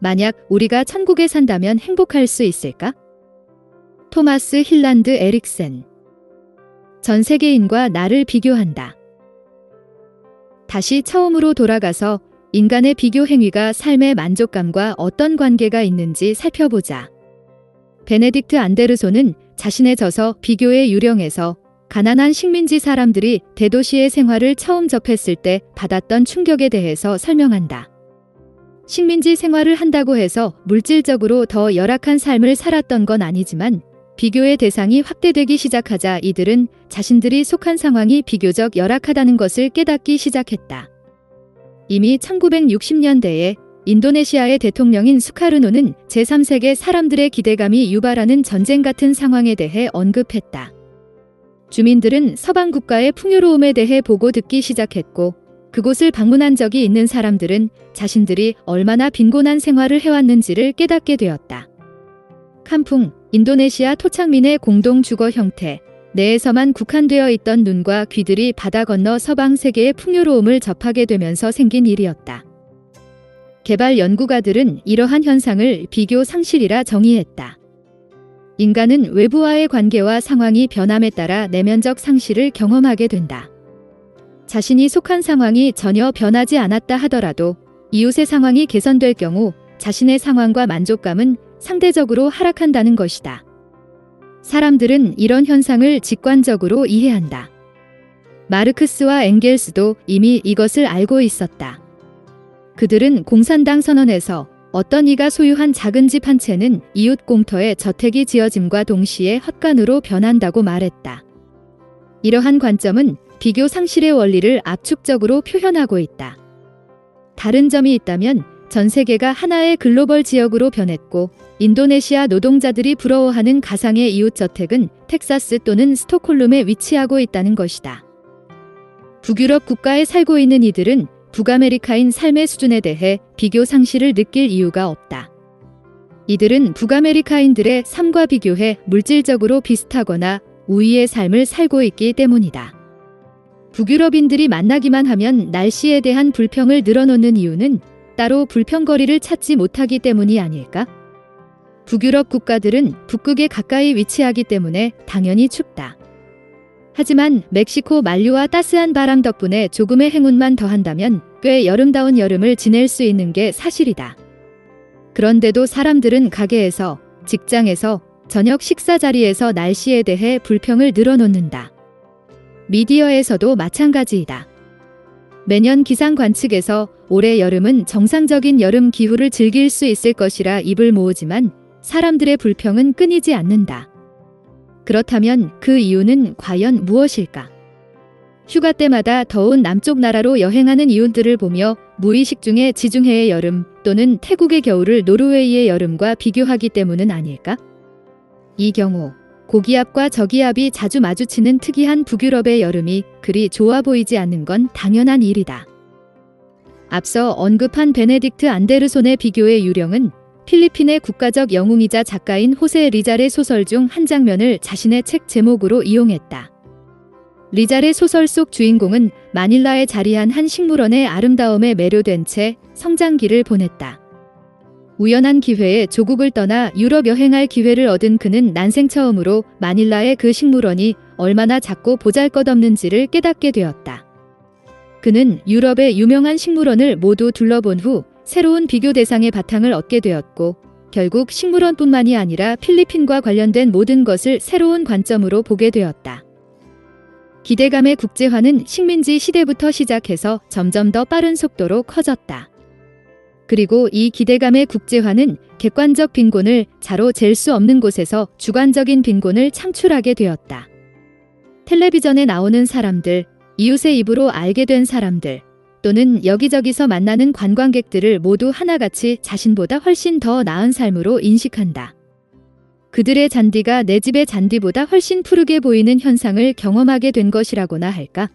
만약 우리가 천국에 산다면 행복할 수 있을까? 토마스 힐란드 에릭센 전 세계인과 나를 비교한다. 다시 처음으로 돌아가서 인간의 비교 행위가 삶의 만족감과 어떤 관계가 있는지 살펴보자. 베네딕트 안데르소는 자신의 저서 비교의 유령에서 가난한 식민지 사람들이 대도시의 생활을 처음 접했을 때 받았던 충격에 대해서 설명한다. 식민지 생활을 한다고 해서 물질적으로 더 열악한 삶을 살았던 건 아니지만 비교의 대상이 확대되기 시작하자 이들은 자신들이 속한 상황이 비교적 열악하다는 것을 깨닫기 시작했다. 이미 1960년대에 인도네시아의 대통령인 수카르노는 제3세계 사람들의 기대감이 유발하는 전쟁 같은 상황에 대해 언급했다. 주민들은 서방 국가의 풍요로움에 대해 보고 듣기 시작했고 그곳을 방문한 적이 있는 사람들은 자신들이 얼마나 빈곤한 생활을 해왔는지를 깨닫게 되었다. 캄풍, 인도네시아 토착민의 공동 주거 형태, 내에서만 국한되어 있던 눈과 귀들이 바다 건너 서방 세계의 풍요로움을 접하게 되면서 생긴 일이었다. 개발 연구가들은 이러한 현상을 비교 상실이라 정의했다. 인간은 외부와의 관계와 상황이 변함에 따라 내면적 상실을 경험하게 된다. 자신이 속한 상황이 전혀 변하지 않았다 하더라도 이웃의 상황이 개선될 경우 자신의 상황과 만족감은 상대적으로 하락한다는 것이다. 사람들은 이런 현상을 직관적으로 이해한다. 마르크스와 엥겔스도 이미 이것을 알고 있었다. 그들은 공산당 선언에서 어떤 이가 소유한 작은 집 한 채는 이웃 공터에 저택이 지어짐과 동시에 헛간으로 변한다고 말했다. 이러한 관점은 비교 상실의 원리를 압축적으로 표현하고 있다. 다른 점이 있다면 전 세계가 하나의 글로벌 지역으로 변했고 인도네시아 노동자들이 부러워하는 가상의 이웃 저택은 텍사스 또는 스톡홀름에 위치하고 있다는 것이다. 북유럽 국가에 살고 있는 이들은 북아메리카인 삶의 수준에 대해 비교 상실을 느낄 이유가 없다. 이들은 북아메리카인들의 삶과 비교해 물질적으로 비슷하거나 우위의 삶을 살고 있기 때문이다. 북유럽인들이 만나기만 하면 날씨에 대한 불평을 늘어놓는 이유는 따로 불평거리를 찾지 못하기 때문이 아닐까? 북유럽 국가들은 북극에 가까이 위치하기 때문에 당연히 춥다. 하지만 멕시코 만류와 따스한 바람 덕분에 조금의 행운만 더한다면 꽤 여름다운 여름을 지낼 수 있는 게 사실이다. 그런데도 사람들은 가게에서, 직장에서, 저녁 식사 자리에서 날씨에 대해 불평을 늘어놓는다. 미디어에서도 마찬가지이다. 매년 기상 관측에서 올해 여름은 정상적인 여름 기후를 즐길 수 있을 것이라 입을 모으지만 사람들의 불평은 끊이지 않는다. 그렇다면 그 이유는 과연 무엇일까? 휴가 때마다 더운 남쪽 나라로 여행하는 이웃들을 보며 무의식 중에 지중해의 여름 또는 태국의 겨울을 노르웨이의 여름과 비교하기 때문은 아닐까? 이 경우 고기압과 저기압이 자주 마주치는 특이한 북유럽의 여름이 그리 좋아 보이지 않는 건 당연한 일이다. 앞서 언급한 베네딕트 안데르손의 비교의 유령은 필리핀의 국가적 영웅이자 작가인 호세 리잘의 소설 중 한 장면을 자신의 책 제목으로 이용했다. 리잘의 소설 속 주인공은 마닐라에 자리한 한 식물원의 아름다움에 매료된 채 성장기를 보냈다. 우연한 기회에 조국을 떠나 유럽 여행할 기회를 얻은 그는 난생 처음으로 마닐라의 그 식물원이 얼마나 작고 보잘것없는지를 깨닫게 되었다. 그는 유럽의 유명한 식물원을 모두 둘러본 후 새로운 비교 대상의 바탕을 얻게 되었고 결국 식물원뿐만이 아니라 필리핀과 관련된 모든 것을 새로운 관점으로 보게 되었다. 기대감의 국제화는 식민지 시대부터 시작해서 점점 더 빠른 속도로 커졌다. 그리고 이 기대감의 국제화는 객관적 빈곤을 자로 잴 수 없는 곳에서 주관적인 빈곤을 창출하게 되었다. 텔레비전에 나오는 사람들, 이웃의 입으로 알게 된 사람들, 또는 여기저기서 만나는 관광객들을 모두 하나같이 자신보다 훨씬 더 나은 삶으로 인식한다. 그들의 잔디가 내 집의 잔디보다 훨씬 푸르게 보이는 현상을 경험하게 된 것이라고나 할까?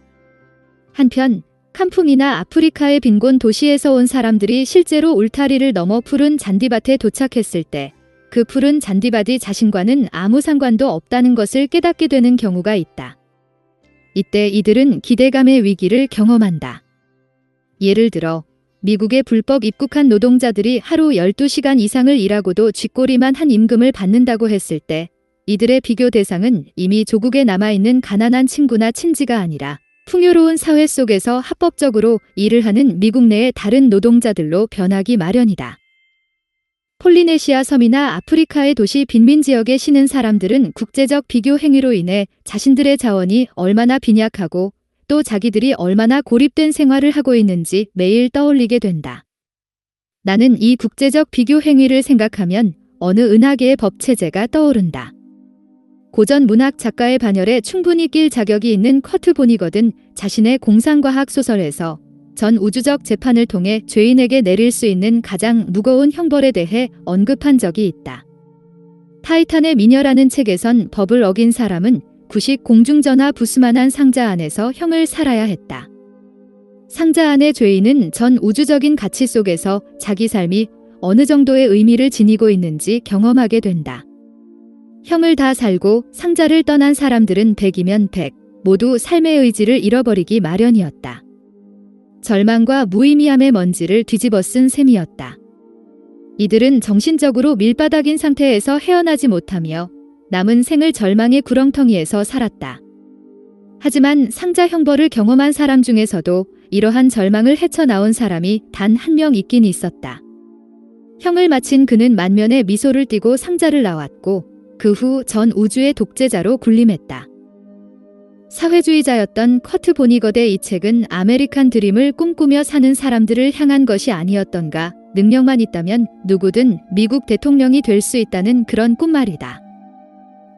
한편 캄풍이나 아프리카의 빈곤 도시에서 온 사람들이 실제로 울타리를 넘어 푸른 잔디밭에 도착했을 때 그 푸른 잔디밭이 자신과는 아무 상관도 없다는 것을 깨닫게 되는 경우가 있다. 이때 이들은 기대감의 위기를 경험한다. 예를 들어 미국에 불법 입국한 노동자들이 하루 12시간 이상을 일하고도 쥐꼬리만 한 임금을 받는다고 했을 때 이들의 비교 대상은 이미 조국에 남아있는 가난한 친구나 친지가 아니라 풍요로운 사회 속에서 합법적으로 일을 하는 미국 내의 다른 노동자들로 변하기 마련이다. 폴리네시아 섬이나 아프리카의 도시 빈민 지역에 쉬는 사람들은 국제적 비교 행위로 인해 자신들의 자원이 얼마나 빈약하고 또 자기들이 얼마나 고립된 생활을 하고 있는지 매일 떠올리게 된다. 나는 이 국제적 비교 행위를 생각하면 어느 은하계의 법 체제가 떠오른다. 고전 문학 작가의 반열에 충분히 낄 자격이 있는 커트 보니거든 자신의 공상과학 소설에서 전 우주적 재판을 통해 죄인에게 내릴 수 있는 가장 무거운 형벌에 대해 언급한 적이 있다. 타이탄의 미녀라는 책에선 법을 어긴 사람은 구식 공중전화 부스만한 상자 안에서 형을 살아야 했다. 상자 안의 죄인은 전 우주적인 가치 속에서 자기 삶이 어느 정도의 의미를 지니고 있는지 경험하게 된다. 형을 다 살고 상자를 떠난 사람들은 100이면 100, 모두 삶의 의지를 잃어버리기 마련이었다. 절망과 무의미함의 먼지를 뒤집어 쓴 셈이었다. 이들은 정신적으로 밀바닥인 상태에서 헤어나지 못하며 남은 생을 절망의 구렁텅이에서 살았다. 하지만 상자 형벌을 경험한 사람 중에서도 이러한 절망을 헤쳐나온 사람이 단 한 명 있긴 있었다. 형을 마친 그는 만면에 미소를 띠고 상자를 나왔고 그 후 전 우주의 독재자로 군림했다. 사회주의자였던 커트 보니거드의 이 책은 아메리칸 드림을 꿈꾸며 사는 사람들을 향한 것이 아니었던가 능력만 있다면 누구든 미국 대통령이 될 수 있다는 그런 꿈말이다.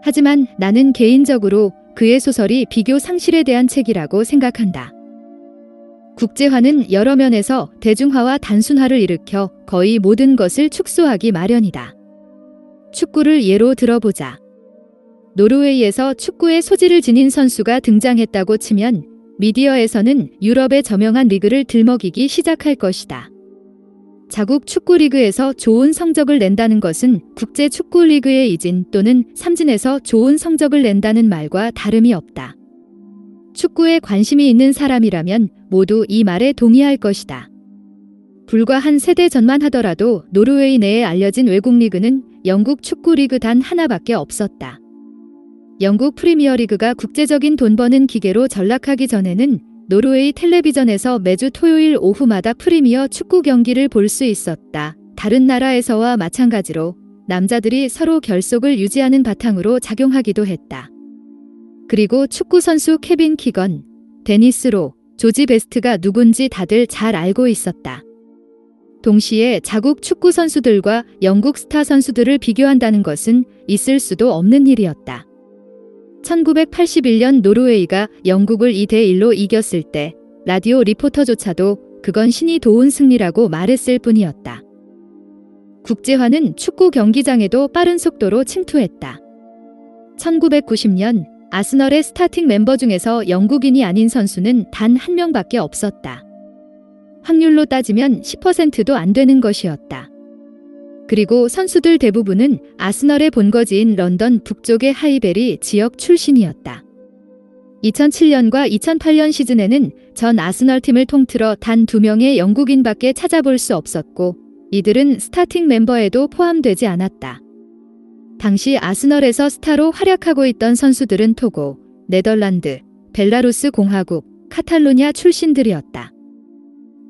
하지만 나는 개인적으로 그의 소설이 비교 상실에 대한 책이라고 생각한다. 국제화는 여러 면에서 대중화와 단순화를 일으켜 거의 모든 것을 축소하기 마련이다. 축구를 예로 들어보자. 노르웨이에서 축구의 소질을 지닌 선수가 등장했다고 치면 미디어에서는 유럽의 저명한 리그를 들먹이기 시작할 것이다. 자국 축구 리그에서 좋은 성적을 낸다는 것은 국제 축구 리그의 이진 또는 삼진에서 좋은 성적을 낸다는 말과 다름이 없다. 축구에 관심이 있는 사람이라면 모두 이 말에 동의할 것이다. 불과 한 세대 전만 하더라도 노르웨이 내에 알려진 외국 리그는 영국 축구 리그 단 하나밖에 없었다. 영국 프리미어리그가 국제적인 돈 버는 기계로 전락하기 전에는 노르웨이 텔레비전에서 매주 토요일 오후마다 프리미어 축구 경기를 볼 수 있었다. 다른 나라에서와 마찬가지로 남자들이 서로 결속을 유지하는 바탕으로 작용하기도 했다. 그리고 축구 선수 케빈 키건, 데니스 로, 조지 베스트가 누군지 다들 잘 알고 있었다. 동시에 자국 축구 선수들과 영국 스타 선수들을 비교한다는 것은 있을 수도 없는 일이었다. 1981년 노르웨이가 영국을 2대 1로 이겼을 때 라디오 리포터조차도 그건 신이 도운 승리라고 말했을 뿐이었다. 국제화는 축구 경기장에도 빠른 속도로 침투했다. 1990년 아스널의 스타팅 멤버 중에서 영국인이 아닌 선수는 단 한 명밖에 없었다. 확률로 따지면 10%도 안 되는 것이었다. 그리고 선수들 대부분은 아스널의 본거지인 런던 북쪽의 하이베리 지역 출신이었다. 2007년과 2008년 시즌에는 전 아스널 팀을 통틀어 단 두 명의 영국인밖에 찾아볼 수 없었고 이들은 스타팅 멤버에도 포함되지 않았다. 당시 아스널에서 스타로 활약하고 있던 선수들은 토고, 네덜란드, 벨라루스 공화국, 카탈로니아 출신들이었다.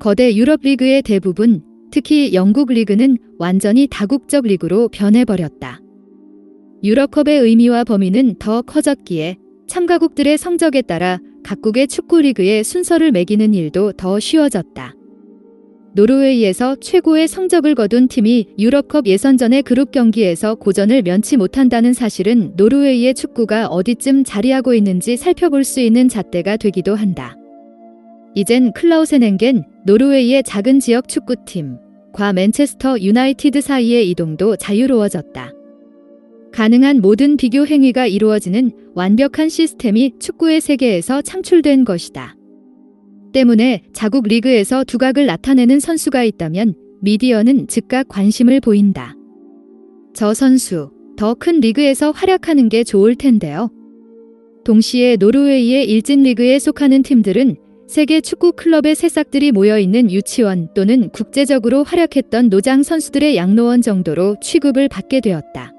거대 유럽 리그의 대부분, 특히 영국 리그는 완전히 다국적 리그로 변해버렸다. 유럽컵의 의미와 범위는 더 커졌기에 참가국들의 성적에 따라 각국의 축구 리그의 순서를 매기는 일도 더 쉬워졌다. 노르웨이에서 최고의 성적을 거둔 팀이 유럽컵 예선전의 그룹 경기에서 고전을 면치 못한다는 사실은 노르웨이의 축구가 어디쯤 자리하고 있는지 살펴볼 수 있는 잣대가 되기도 한다. 이젠 클라우센엔겐 노르웨이의 작은 지역 축구팀 과 맨체스터 유나이티드 사이의 이동도 자유로워졌다. 가능한 모든 비교 행위가 이루어지는 완벽한 시스템이 축구의 세계에서 창출된 것이다. 때문에 자국 리그에서 두각을 나타내는 선수가 있다면 미디어는 즉각 관심을 보인다. 저 선수, 더 큰 리그에서 활약하는 게 좋을 텐데요. 동시에 노르웨이의 일진 리그에 속하는 팀들은 세계 축구 클럽의 새싹들이 모여 있는 유치원 또는 국제적으로 활약했던 노장 선수들의 양로원 정도로 취급을 받게 되었다.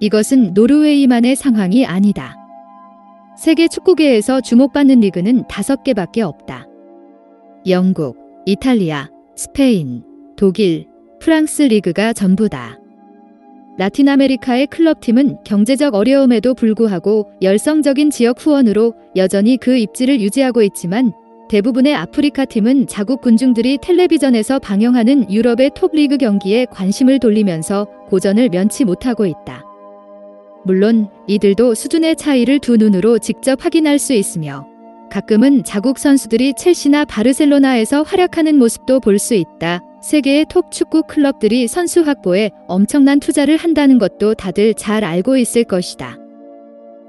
이것은 노르웨이만의 상황이 아니다. 세계 축구계에서 주목받는 리그는 다섯 개밖에 없다. 영국, 이탈리아, 스페인, 독일, 프랑스 리그가 전부다. 라틴 아메리카의 클럽팀은 경제적 어려움에도 불구하고 열성적인 지역 후원으로 여전히 그 입지를 유지하고 있지만 대부분의 아프리카 팀은 자국 군중들이 텔레비전에서 방영하는 유럽의 톱리그 경기에 관심을 돌리면서 고전을 면치 못하고 있다. 물론 이들도 수준의 차이를 두 눈으로 직접 확인할 수 있으며 가끔은 자국 선수들이 첼시나 바르셀로나에서 활약하는 모습도 볼 수 있다. 세계의 톱 축구 클럽들이 선수 확보에 엄청난 투자를 한다는 것도 다들 잘 알고 있을 것이다.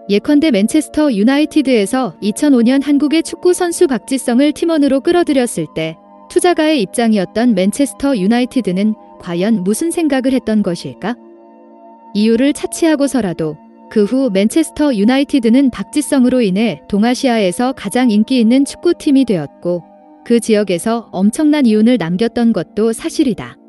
예컨대 맨체스터 유나이티드에서 2005년 한국의 축구 선수 박지성을 팀원으로 끌어들였을 때 투자가의 입장이었던 맨체스터 유나이티드는 과연 무슨 생각을 했던 것일까? 이유를 차치하고서라도 그 후 맨체스터 유나이티드는 박지성으로 인해 동아시아에서 가장 인기 있는 축구팀이 되었고 그 지역에서 엄청난 이윤을 남겼던 것도 사실이다.